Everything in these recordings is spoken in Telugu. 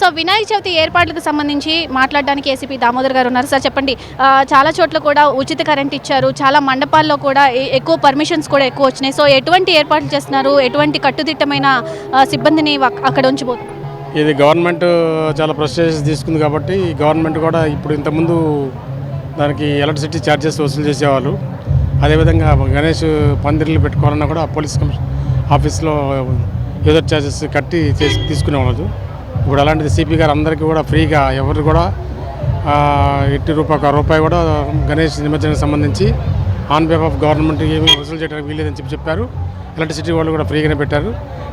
సో వినాయక చవితి ఏర్పాట్లకు సంబంధించి మాట్లాడడానికి ఏసీపీ దామోదర్ గారు ఉన్నారు. సార్ చెప్పండి. చాలా చోట్ల కూడా ఉచిత కరెంట్ ఇచ్చారు. చాలా మండపాల్లో కూడా ఎక్కువ పర్మిషన్స్ కూడా ఎక్కువ వచ్చినాయి. సో ఎటువంటి ఏర్పాట్లు చేస్తున్నారు? ఎటువంటి కట్టుదిట్టమైన సిబ్బందిని అక్కడ ఉంచిపోతున్నారు? ఇది గవర్నమెంట్ చాలా ప్రొసెస్ తీసుకుంది కాబట్టి గవర్నమెంట్ కూడా ఇప్పుడు ఇంతకుముందు దానికి ఎలక్ట్రిసిటీ ఛార్జెస్ వసూలు చేసేవాళ్ళు. అదేవిధంగా గణేష్ పందిర్లు పెట్టుకోవాలన్నా కూడా పోలీస్ కమిషన్ ఆఫీస్లో యూజర్ ఛార్జెస్ కట్టి చేసి తీసుకునేవాళ్ళు. ఇప్పుడు అలాంటిది సిపి గారు అందరికీ కూడా ఫ్రీగా ఎవరు కూడా ఎట్టి రూపాయి ఒక రూపాయి కూడా గణేష్ నిమజ్జనానికి సంబంధించి ఆన్ బిహాఫ్ ఆఫ్ గవర్నమెంట్ ఏమీ వసూలు చేయడానికి వీలేదని చెప్పి చెప్పారు. ఎలక్ట్రిసిటీ వాళ్ళు కూడా ఫ్రీగానే పెట్టారు.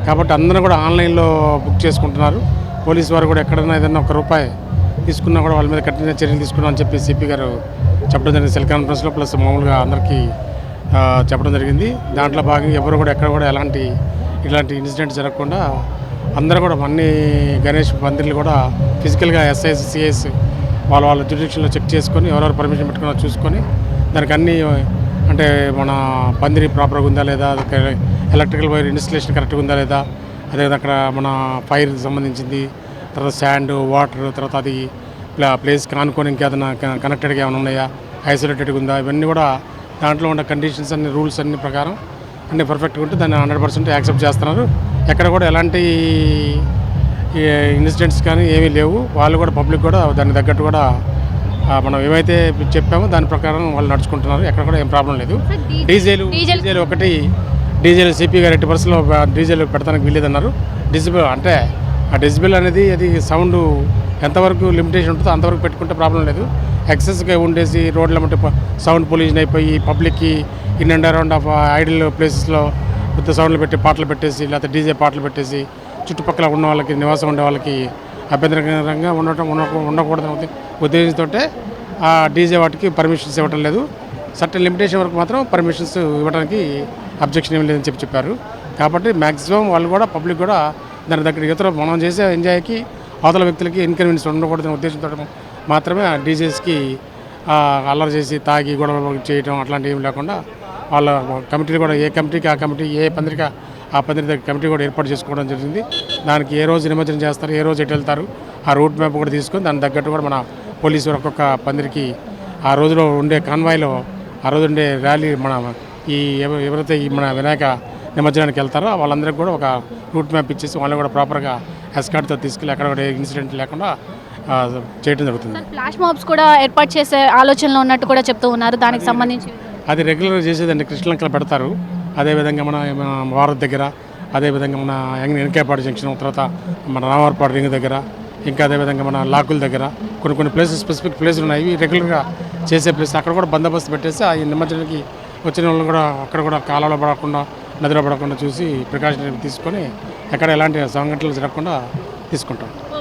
కాబట్టి అందరూ కూడా ఆన్లైన్లో బుక్ చేసుకుంటున్నారు. పోలీసు వారు కూడా ఎక్కడైనా ఏదైనా ఒక రూపాయి తీసుకున్నా కూడా వాళ్ళ మీద కఠిన చర్యలు తీసుకున్నాం అని చెప్పి సిపి గారు చెప్పడం జరిగింది. సెల్ కాన్ఫరెన్స్లో ప్లస్ మామూలుగా అందరికీ చెప్పడం జరిగింది. దాంట్లో భాగంగా ఎవరు కూడా ఎక్కడ కూడా ఎలాంటి ఇలాంటి ఇన్సిడెంట్ జరగకుండా అందరూ కూడా అన్ని గణేష్ మంత్రులు కూడా ఫిజికల్గా ఎస్ఐఎస్ సిఎస్ వాళ్ళ వాళ్ళ జ్యుడిషియల్లో చెక్ చేసుకొని ఎవరెవరు పర్మిషన్ పెట్టుకున్నారో చూసుకొని దానికి అన్ని అంటే మన పందిరి ప్రాపర్గా ఉందా లేదా ఎలక్ట్రికల్ వైర్ ఇన్స్టలేషన్ కరెక్ట్గా ఉందా లేదా అదేవిధంగా అక్కడ మన ఫైర్ సంబంధించింది తర్వాత శాండ్ వాటర్ తర్వాత అది ప్లా ప్లేస్కి ఆనుకొని ఇంకేదైనా కనెక్టెడ్గా ఏమైనా ఉన్నాయా ఐసోలేటెడ్గా ఉందా ఇవన్నీ కూడా దాంట్లో ఉన్న కండిషన్స్ అన్ని రూల్స్ అన్ని ప్రకారం అన్ని పర్ఫెక్ట్గా ఉంటే దాన్ని హండ్రెడ్ పర్సెంట్ యాక్సెప్ట్ చేస్తున్నారు. ఎక్కడ కూడా ఎలాంటి ఇన్సిడెంట్స్ కానీ ఏమీ లేవు. వాళ్ళు కూడా పబ్లిక్ కూడా దానికి తగ్గట్టు కూడా మనం ఏమైతే చెప్పామో దాని ప్రకారం వాళ్ళు నడుచుకుంటున్నారు. ఎక్కడ కూడా ఏం ప్రాబ్లం లేదు. డీజిల్ డీజిల్- ఒకటి డీజిల్ సిపి గారు ఎట్టి పరిస్థితుల్లో డీజిల్ పెడతానికి వీలేదన్నారు డిజిబుల్ అంటే ఆ డిజిబుల్ అనేది అది సౌండ్ ఎంతవరకు లిమిటేషన్ ఉంటుందో అంతవరకు పెట్టుకుంటే ప్రాబ్లం లేదు. ఎక్సెస్గా ఉండేసి రోడ్ల మట్టి సౌండ్ పొల్యూషన్ అయిపోయి పబ్లిక్కి in and around of idle ప్లేసెస్లో పెద్ద సౌండ్లు పెట్టి పాటలు పెట్టేసి లేకపోతే డీజే పాటలు పెట్టేసి చుట్టుపక్కల ఉన్న వాళ్ళకి నివాసం ఉండే వాళ్ళకి అభ్యంతరకరంగా ఉండటం ఉండకూడదు ఉండకూడదని ఉద్దేశంతో ఆ డీజే వాటికి పర్మిషన్స్ ఇవ్వటం లేదు. సర్టన్ లిమిటేషన్ వరకు మాత్రం పర్మిషన్స్ ఇవ్వడానికి అబ్జెక్షన్ ఏం లేదని చెప్పి చెప్పారు. కాబట్టి మ్యాక్సిమం వాళ్ళు కూడా పబ్లిక్ కూడా దాని దగ్గర ఇతర మనం చేసే ఎంజాయ్కి అవతల వ్యక్తులకి ఇన్కన్వీనియన్స్ ఉండకూడదనే ఉద్దేశంతో మాత్రమే ఆ డీజేస్కి అల్లరి చేసి తాగి గొడవ చేయటం అట్లాంటివి ఏం లేకుండా వాళ్ళ కమిటీలు కూడా ఏ కమిటీకి ఆ కమిటీ ఏ పందిరిక ఆ పందిరి దగ్గర కమిటీ కూడా ఏర్పాటు చేసుకోవడం జరిగింది. దానికి ఏ రోజు నిమజ్జనం చేస్తారు ఏ రోజు ఎటు వెళ్తారు ఆ రూట్ మ్యాప్ కూడా తీసుకొని దాని తగ్గట్టు కూడా మన పోలీసు ఒక్కొక్క పందిరికి ఆ రోజులో ఉండే కాన్వాయ్లో ఆ రోజు ఉండే ర్యాలీ మన ఈ ఎవ- ఎవరైతే ఈ మన వినాయక నిమజ్జనానికి వెళ్తారో వాళ్ళందరికీ కూడా ఒక రూట్ మ్యాప్ ఇచ్చేసి వాళ్ళని కూడా ప్రాపర్గా ఎస్కార్ట్తో తీసుకెళ్ళి ఎక్కడ కూడా ఇన్సిడెంట్ లేకుండా చేయడం జరుగుతుంది. ఫ్లాష్ మాబ్స్ కూడా ఏర్పాటు చేసే ఆలోచనలో ఉన్నట్టు కూడా చెప్తూ ఉన్నారు. దానికి సంబంధించి అది రెగ్యులర్గా చేసేదండి. కృష్ణలంకలు పెడతారు. అదేవిధంగా మన మన దగ్గర అదేవిధంగా మన యంగ్ వెనకాయపాడు జంక్షన్ తర్వాత మన రామవారపాడు రింగ్ దగ్గర ఇంకా అదేవిధంగా మన లాకుల దగ్గర కొన్ని కొన్ని ప్లేసెస్ స్పెసిఫిక్ ప్లేసులు ఉన్నాయి. ఇవి రెగ్యులర్గా చేసే ప్లేస్ అక్కడ కూడా బందోబస్తు పెట్టేసి ఆ నిమజ్జనానికి వచ్చిన వాళ్ళు కూడా అక్కడ కూడా కాలంలో పడకుండా నదిలో పడకుండా చూసి ప్రికాషన్ తీసుకొని ఎక్కడ ఎలాంటి సంఘటనలు జరగకుండా తీసుకుంటాం.